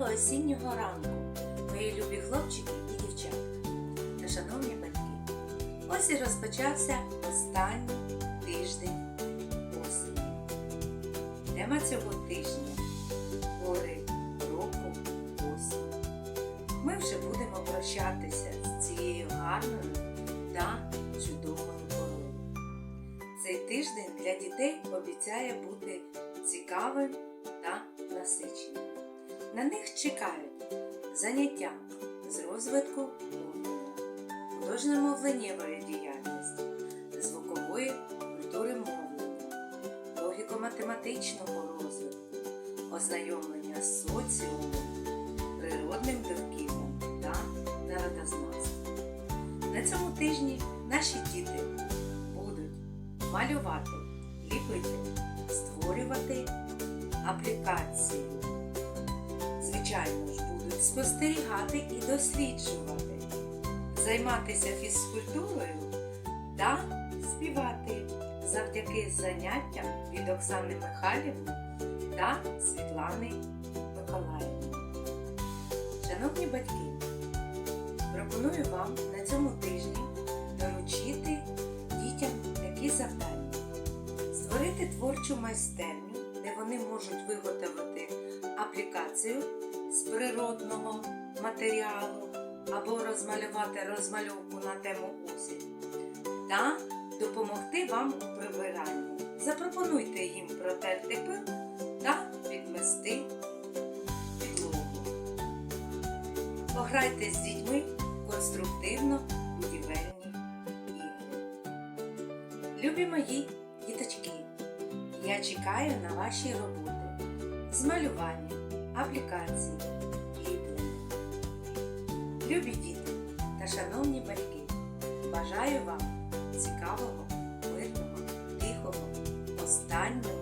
яскравого осіннього ранку, мої любі хлопчики і дівчатка та шановні батьки. Ось і розпочався останній тиждень осені. Тема цього тижня гори року осінь. Ми вже будемо прощатися з цією гарною та чудовою порою. Цей тиждень для дітей обіцяє бути цікавим та насиченим. На них чекають заняття з розвитку мовлення, художньо-мовленнєвої діяльності, звукової культури мовлення, логіко-математичного розвитку, ознайомлення з соціумом, природним довкіллям та народознавством. На цьому тижні наші діти будуть малювати, ліпити, створювати аплікації. Звичайно ж, будуть спостерігати і досліджувати, займатися фізкультурою та співати завдяки заняттям від Оксани Михайлівни та Світлани Миколаївни. Шановні батьки, пропоную вам на цьому тижні доручити дітям такі завдання: створити творчу майстерню, де вони можуть виготовити аплікацію з природного матеріалу або розмалювати розмальовку на тему осінь та допомогти вам у прибиранні. Запропонуйте їм протерти пил та підмести підлогу. Пограйте з дітьми конструктивно будівельні ігри. Любі мої діточки, я чекаю на ваші роботи з малювання, аплікації, ліплення. Любі діти та шановні батьки, бажаю вам цікавого, мирного, тихого, останнього